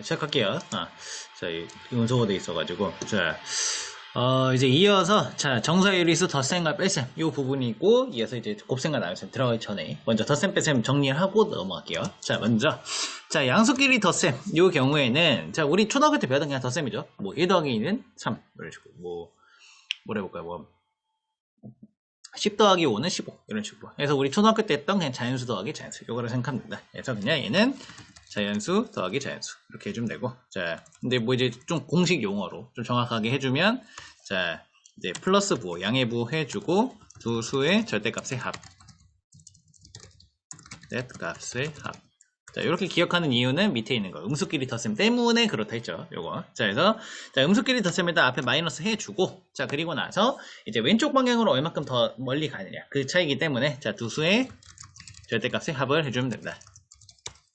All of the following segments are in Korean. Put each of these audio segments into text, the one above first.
자, 시작할게요. 아, 자, 이- 음소거 돼 있어가지고. 자, 어, 이제 이어서, 자, 정사유리수 덧셈과 뺄셈. 이 부분이 있고, 이어서 이제 곱셈과 나눗셈 들어가기 전에, 먼저 덧셈 뺄셈 정리를 하고 넘어갈게요. 자, 먼저, 자, 양수끼리 덧셈. 이 경우에는, 자, 우리 초등학교 때 배웠던 그냥 덧셈이죠. 뭐, 1 더하기 2는 3. 이런 식으로. 뭐, 뭐라 해볼까요? 뭐, 10 더하기 5는 15. 이런 식으로. 그래서 우리 초등학교 때 했던 그냥 자연수 더하기 자연수. 요거를 생각하면 된다. 그래서 그냥 얘는 자연수 더하기 자연수. 이렇게 해주면 되고. 자, 근데 뭐 이제 좀 공식 용어로 좀 정확하게 해주면, 자, 이제 플러스 부호, 양의 부호 해주고, 두 수의 절대값의 합. 절대값의 합. 자, 이렇게 기억하는 이유는 밑에 있는 거. 음수끼리 덧셈 때문에 그렇다 했죠. 요거. 자, 그래서, 자, 음수끼리 덧셈에다 앞에 마이너스 해주고, 자, 그리고 나서, 이제 왼쪽 방향으로 얼마큼 더 멀리 가느냐. 그 차이기 때문에, 자, 두 수의 절대값의 합을 해주면 된다.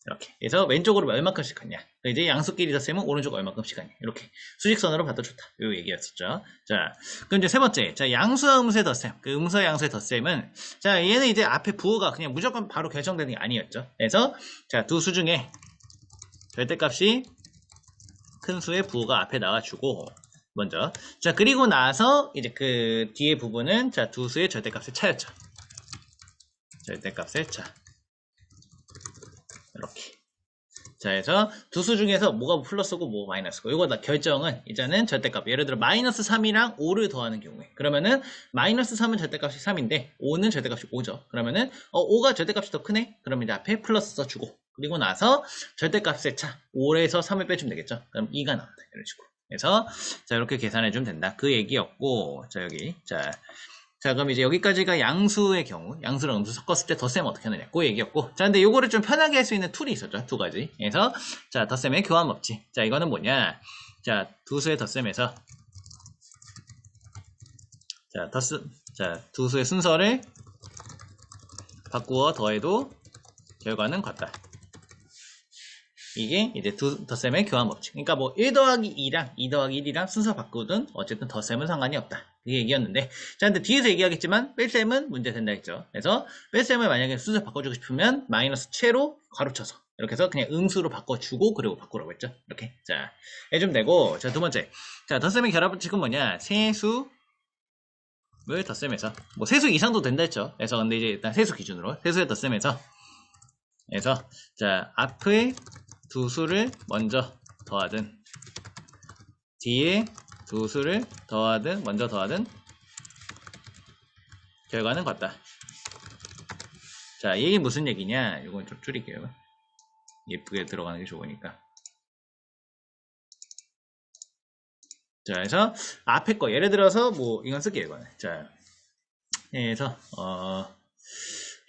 이렇게. 그래서 왼쪽으로 얼마큼씩 갔냐. 이제 양수끼리 덧셈은 오른쪽 얼마큼씩 갔냐. 이렇게. 수직선으로 봐도 좋다. 요 얘기였었죠. 자, 그럼 이제 세 번째. 자, 양수와 음수의 덧셈. 그 음수와 양수의 덧셈은, 자, 얘는 이제 앞에 부호가 그냥 무조건 바로 결정되는 게 아니었죠. 그래서, 자, 두 수 중에 절대값이 큰 수의 부호가 앞에 나와주고, 먼저. 자, 그리고 나서, 이제 그 뒤에 부분은, 자, 두 수의 절대값의 차였죠. 절대값의 차. 이렇게. 자, 그래서 두 수 중에서 뭐가 플러스고 뭐가 마이너스고 이거 다 결정은 이제는 절대값. 예를 들어 마이너스 3이랑 5를 더하는 경우에 그러면은 마이너스 3은 절대값이 3인데 5는 절대값이 5죠. 그러면은 어, 5가 절대값이 더 크네? 그러면 이제 앞에 플러스 써주고 그리고 나서 절대값의 차 5에서 3을 빼주면 되겠죠. 그럼 2가 나온다. 이런 식으로. 그래서 자 이렇게 계산해 주면 된다. 그 얘기였고 자 여기 자 자, 그럼 이제 여기까지가 양수의 경우, 양수랑 음수 섞었을 때 덧셈 어떻게 하느냐, 그 얘기였고. 자, 근데 요거를 좀 편하게 할 수 있는 툴이 있었죠, 두 가지. 그래서, 자, 덧셈의 교환 법칙. 자, 이거는 뭐냐. 자, 두 수의 덧셈에서, 자, 덧셈, 자, 두 수의 순서를 바꾸어 더해도 결과는 같다. 이게 이제 두 덧셈의 교환 법칙. 그러니까 뭐 1 더하기 2랑 2 더하기 1이랑 순서 바꾸든 어쨌든 덧셈은 상관이 없다. 그게 얘기였는데. 자 근데 뒤에서 얘기하겠지만 뺄셈은 문제 된다 했죠. 그래서 뺄셈을 만약에 순서 바꿔주고 싶으면 마이너스 채로 가로쳐서. 이렇게 해서 그냥 음수로 바꿔주고 그리고 바꾸라고 했죠. 이렇게. 자 해주면 되고. 자 두 번째. 자 덧셈의 결합 법칙은 뭐냐? 세수 을 덧셈해서. 뭐 세수 이상도 된다 했죠. 그래서 근데 이제 일단 세수 기준으로 세수의 덧셈해서. 그래서 자 앞의 두 수를 먼저 더하든 뒤에 두 수를 더하든 먼저 더하든 결과는 같다. 자, 이게 무슨 얘기냐? 이건 좀 줄일게요. 예쁘게 들어가는 게 좋으니까. 자, 그래서 앞에 거 예를 들어서 뭐 이건 쓸게요, 이거는. 자, 그래서 어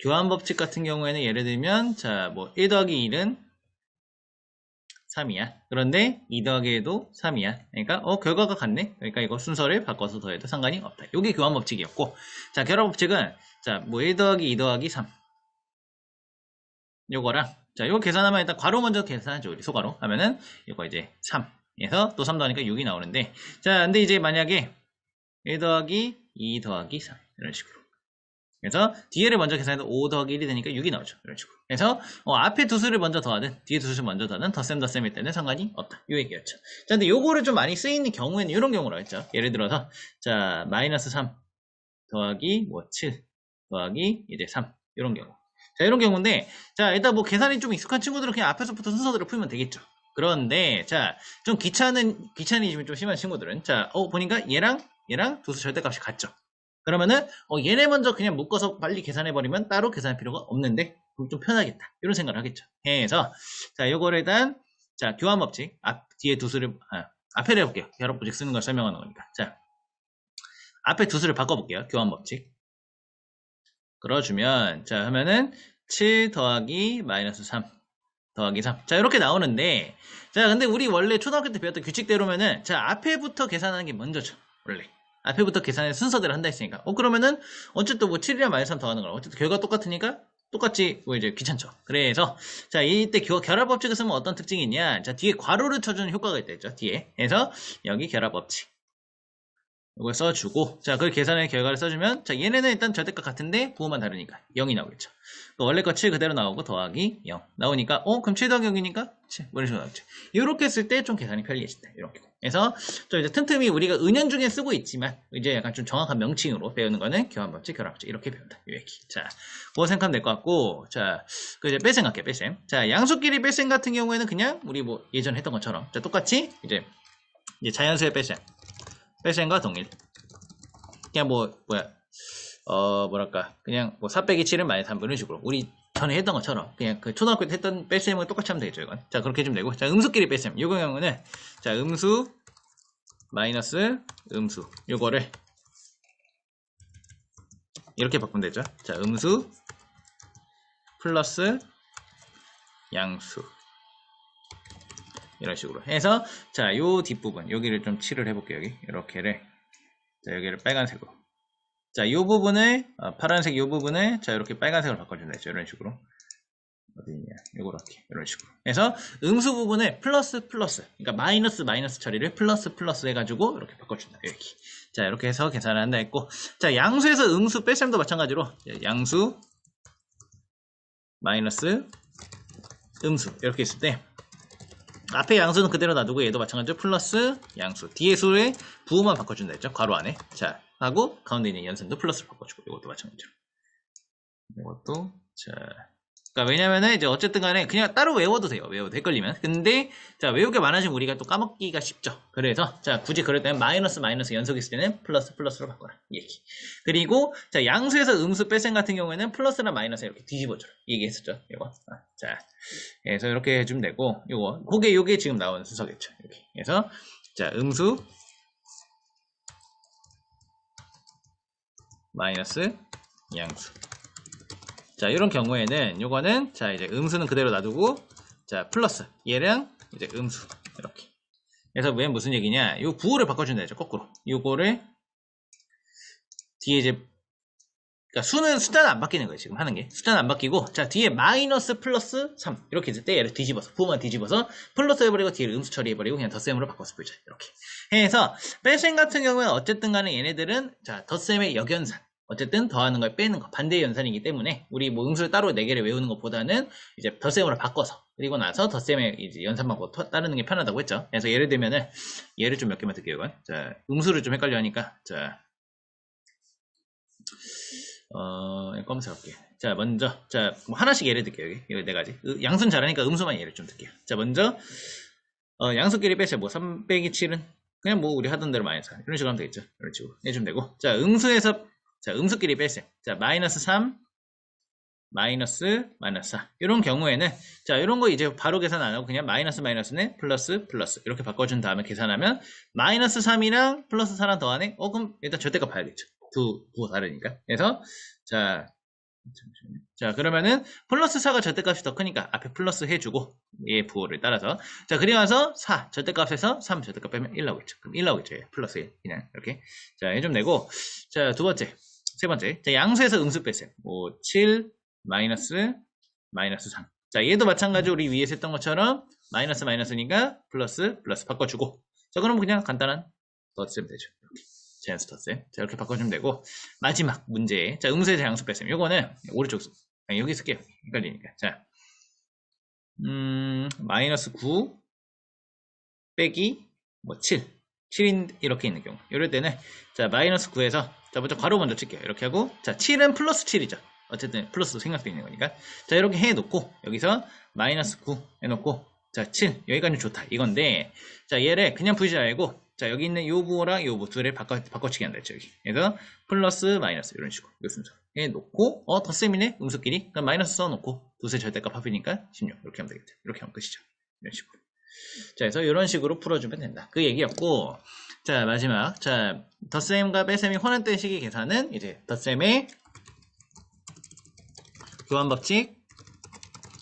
교환 법칙 같은 경우에는 예를 들면 자, 뭐 1 더하기 1은 3이야. 그런데 2 더하기에도 3이야. 그러니까 어 결과가 같네. 그러니까 이거 순서를 바꿔서 더해도 상관이 없다. 이게 교환 법칙이었고 자 결합 법칙은 자뭐 1 더하기 2 더하기 3 요거랑 자 요거 계산하면 일단 괄호 먼저 계산하죠. 우리 소괄호 하면은 이거 이제 3에서 또 3 더하니까 6이 나오는데 자 근데 이제 만약에 1 더하기 2 더하기 3 이런 식으로 그래서 뒤에를 먼저 계산해도 5 더하기 1이 되니까 6이 나오죠. 이런 식으로. 그래서 어, 앞에 두 수를 먼저 더하든 뒤에 두 수를 먼저 더하든 덧셈 덧셈일 때는 상관이 없다. 이 얘기였죠. 자, 근데 요거를 좀 많이 쓰이는 경우에는 이런 경우로 했죠. 예를 들어서 자 마이너스 3 더하기 뭐 7 더하기 이제 3 이런 경우. 자 이런 경우인데 자 일단 뭐 계산이 좀 익숙한 친구들은 그냥 앞에서부터 순서대로 풀면 되겠죠. 그런데 자 좀 귀찮은 귀차니즘이 좀 심한 친구들은 자어 보니까 얘랑 얘랑 두 수 절대값이 같죠. 그러면은 어, 얘네 먼저 그냥 묶어서 빨리 계산해버리면 따로 계산할 필요가 없는데 그럼 좀 편하겠다 이런 생각을 하겠죠 해서 자 요거를 일단 자 교환 법칙 앞 뒤에 두 수를 아, 앞에 해볼게요 결합 법칙 쓰는 걸 설명하는 거니까 자 앞에 두 수를 바꿔볼게요 교환 법칙 그러주면 자 하면은 7 더하기 마이너스 3 더하기 3. 자, 이렇게 나오는데, 자, 근데 우리 원래 초등학교 때 배웠던 규칙대로면은, 자, 앞에부터 계산하는 게 먼저죠. 원래. 앞에부터 계산의 순서대로 한다 했으니까. 어, 그러면은, 어쨌든 뭐 7이랑 마이너스 3 더하는 거랑, 어쨌든 결과 똑같으니까, 똑같이, 뭐 이제 귀찮죠. 그래서, 자, 이때 겨- 결합법칙을 쓰면 어떤 특징이 있냐. 자, 뒤에 괄호를 쳐주는 효과가 있다 했죠. 뒤에. 그래서, 여기 결합법칙. 이걸 써주고 자 그걸 계산의 결과를 써주면 자 얘네는 일단 절대값 같은데 부호만 다르니까 0이 나오겠죠 그 원래 거 7 그대로 나오고 더하기 0 나오니까 어 그럼 7 더하기 0이니까 7뭐 이런 식으로 나오죠 이렇게 쓸 때 좀 계산이 편리해진다 이렇게 그래서 좀 이제 틈틈이 우리가 은연 중에 쓰고 있지만 이제 약간 좀 정확한 명칭으로 배우는 거는 교환법칙 결합법칙 이렇게 배운다 이 얘기 자 그거 생각하면 될 것 같고 자그 이제 갈게요 뺄셈 자 양수끼리 뺄셈 같은 경우에는 그냥 우리 뭐 예전에 했던 것처럼 자 똑같이 이제 이제 자연수의 뺄셈 뺄셈과 동일. 그냥 뭐, 뭐야, 어, 뭐랄까. 그냥 뭐 4 빼기 7은 마이너스 3 이런 식으로. 우리 전에 했던 것처럼. 그냥 그 초등학교 때 했던 뺄셈은 똑같이 하면 되겠죠, 이건. 자, 그렇게 해주면 되고. 자, 음수끼리 뺄셈. 요 경우는, 자, 음수, 마이너스, 음수. 요거를, 이렇게 바꾸면 되죠. 자, 음수, 플러스, 양수. 이런 식으로 해서 자 요 뒷부분 여기를 좀 칠을 해볼게요 여기 이렇게를 자 여기를 빨간색으로 자요 부분을 어, 파란색 요 부분을 자 이렇게 빨간색으로 바꿔주면 되죠 이런 식으로 어디 있냐 요렇게 이런 식으로. 해서 음수 부분을 플러스 플러스 그러니까 마이너스 마이너스 처리를 플러스 플러스 해가지고 이렇게 바꿔준다 이렇게. 자 이렇게 해서 계산을 한다 했고. 자 양수에서 음수 뺄셈도 마찬가지로 양수 마이너스 음수 이렇게 있을 때 앞에 양수는 그대로 놔두고 얘도 마찬가지로 플러스 양수. 뒤에 수의 부호만 바꿔준다 했죠 괄호 안에. 자 하고 가운데 있는 연산도 플러스로 바꿔주고 이것도 마찬가지로. 이것도 자 그러니까 왜냐면은 이제 어쨌든 간에 그냥 따로 외워도 돼요. 외워도 헷갈리면. 근데 자 외우게 많아지면 우리가 또 까먹기가 쉽죠. 그래서 자 굳이 그럴 때는 마이너스 마이너스 연속이 있을 때는 플러스 플러스로 바꿔라. 이 얘기 그리고 자 양수에서 음수 뺄셈 같은 경우에는 플러스나 마이너스 이렇게 뒤집어줘라. 얘기했었죠 이거. 아, 자. 그래서 이렇게 해주면 되고 요거. 그게 요게 지금 나온 순서겠죠 이렇게. 그래서 자 음수 마이너스 양수 자 이런 경우에는 요거는 자 이제 음수는 그대로 놔두고 자 플러스. 얘랑 이제 음수. 이렇게. 그래서 왜 무슨 얘기냐? 요 부호를 바꿔 준다 했죠 거꾸로. 요거를 뒤에 이제 그러니까 수는 숫자는 안 바뀌는 거예요 지금 하는 게. 숫자는 안 바뀌고 자 뒤에 마이너스 플러스 3 이렇게 있을 때 얘를 뒤집어서 부호만 뒤집어서 플러스 해 버리고 뒤에 음수 처리해 버리고 그냥 덧셈으로 바꿔서 보자 이렇게. 해서 뺄셈 같은 경우는 어쨌든 간에 얘네들은 자 덧셈의 역연산 어쨌든 더하는 걸 빼는 거 반대의 연산이기 때문에 우리 뭐 음수를 따로 4개를 외우는 것보다는 이제 덧셈으로 바꿔서 그리고 나서 덧셈의 이제 연산 방법 따르는 게 편하다고 했죠. 그래서 예를 들면은 예를 좀 몇 개만 들게요. 이건. 자 음수를 좀 헷갈려 하니까 자 어, 검색할게요. 자, 먼저, 자, 뭐 하나씩 예를 들게요, 여기. 이거 네 가지. 양수는 잘하니까 음수만 예를 좀 들게요. 자, 먼저, 어, 양수끼리 빼서 뭐, 3 빼기 7은 그냥 뭐, 우리 하던 대로 마이너스. 이런 식으로 하면 되겠죠. 이런 식으로 해주면 되고. 자, 음수에서 자, 음수끼리 뺄셈. 자, 마이너스 3, 마이너스, 마이너스 4. 이런 경우에는, 자, 이런 거 이제 바로 계산 안 하고 그냥 마이너스 마이너스는 플러스, 플러스. 이렇게 바꿔준 다음에 계산하면, 마이너스 3이랑 플러스 4랑 더하네? 어, 그럼 일단 절대값 봐야겠죠. 두 부호 다르니까. 그래서, 자. 자, 그러면은, 플러스 4가 절대값이 더 크니까 앞에 플러스 해주고, 얘 부호를 따라서. 자, 그리고 나서 4, 절대값에서 3 절대값 빼면 1 나오겠죠. 그럼 1 나오겠죠. 예, 플러스 1. 그냥, 이렇게. 자, 해좀 내고. 자, 두 번째. 세 번째. 자, 양수에서 음수 뺄셈. 뭐, 7, 마이너스, 마이너스 3. 자, 얘도 마찬가지로 우리 위에서 했던 것처럼, 마이너스 마이너스니까, 플러스, 플러스 바꿔주고. 자, 그럼 그냥 간단한 덧셈 되죠. 이렇게. 제한수 덧셈. 자, 이렇게 바꿔주면 되고, 마지막 문제. 자, 음수에서 양수 뺄셈. 요거는, 오른쪽, 아니, 여기 쓸게요. 헷갈리니까. 자, 음, 마이너스 9, 빼기, 뭐, 7. 7인, 이렇게 있는 경우. 이럴 때는, 자, 마이너스 9에서, 자, 먼저 괄호 먼저 칠게요. 이렇게 하고, 자, 7은 플러스 7이죠. 어쨌든, 플러스도 생각되어 있는 거니까. 자, 이렇게 해놓고, 여기서, 마이너스 9 해놓고, 자, 7. 여기까지 좋다. 이건데, 자, 얘를 그냥 푸지 말고, 자, 여기 있는 요 부호랑 요 부호 둘을 바꿔, 바꿔치기 한다 여기. 그래서, 플러스, 마이너스, 이런 식으로. 요 순서. 해놓고, 어, 덧셈이네? 음수끼리. 그럼 마이너스 써놓고, 두세 절대값 합이니까 16. 이렇게 하면 되겠다. 이렇게 하면 끝이죠. 이런 식으로. 자, 그래서 이런 식으로 풀어주면 된다. 그 얘기였고, 자, 마지막. 자, 덧셈과 빼셈이 혼합된 식의 계산은 이제 덧셈의 교환법칙,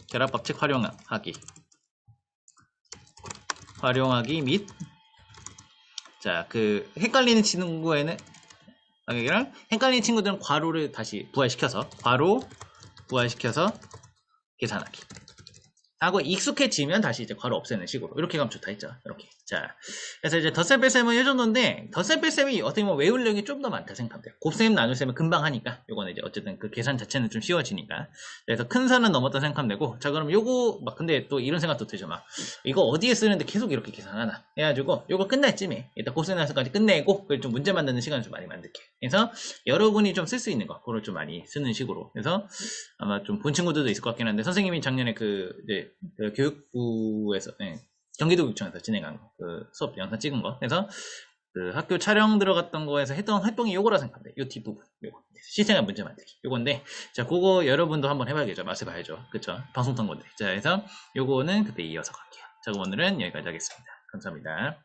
결합법칙 활용하기. 활용하기 및, 자, 그, 헷갈리는 친구에는, 여기랑 헷갈리는 친구들은 괄호를 다시 부활시켜서, 괄호, 부활시켜서 계산하기. 하고 익숙해지면 다시 이제 괄호 없애는 식으로 이렇게 가면 좋다 했죠. 이렇게. 자, 그래서 이제 덧셈 뺄셈은 이 정도인데 덧셈 뺄셈이 어떻게 보면 외울력이 좀 더 많다 생각하면 돼요. 곱셈 나눗셈은 금방 하니까 요거는 이제 어쨌든 그 계산 자체는 좀 쉬워지니까. 그래서 큰 선은 넘었다 생각하면 되고 자 그럼 요거 막 근데 또 이런 생각도 들죠. 막 이거 어디에 쓰는데 계속 이렇게 계산하나 해가지고 요거 끝날 쯤에 일단 곱셈 나눗셈까지 끝내고 그걸 좀 문제 만드는 시간을 좀 많이 만들게. 그래서 여러분이 좀 쓸 수 있는 거 그걸 좀 많이 쓰는 식으로. 그래서 아마 좀 본 친구들도 있을 것 같긴 한데 선생님이 작년에 그 이제 그 교육부에서 예, 경기도교육청에서 진행한 거, 그 수업 영상 찍은 거. 그래서 그 학교 촬영 들어갔던 거에서 했던 활동이 요거라 돼요. 요 뒷부분. 요거. 실생활 문제 만들기. 요건데, 자, 그거 여러분도 한번 해봐야겠죠. 맛을 봐야죠. 그쵸? 방송 탄 건데. 자, 그래서 요거는 그때 이어서 갈게요. 자, 그럼 오늘은 여기까지 하겠습니다. 감사합니다.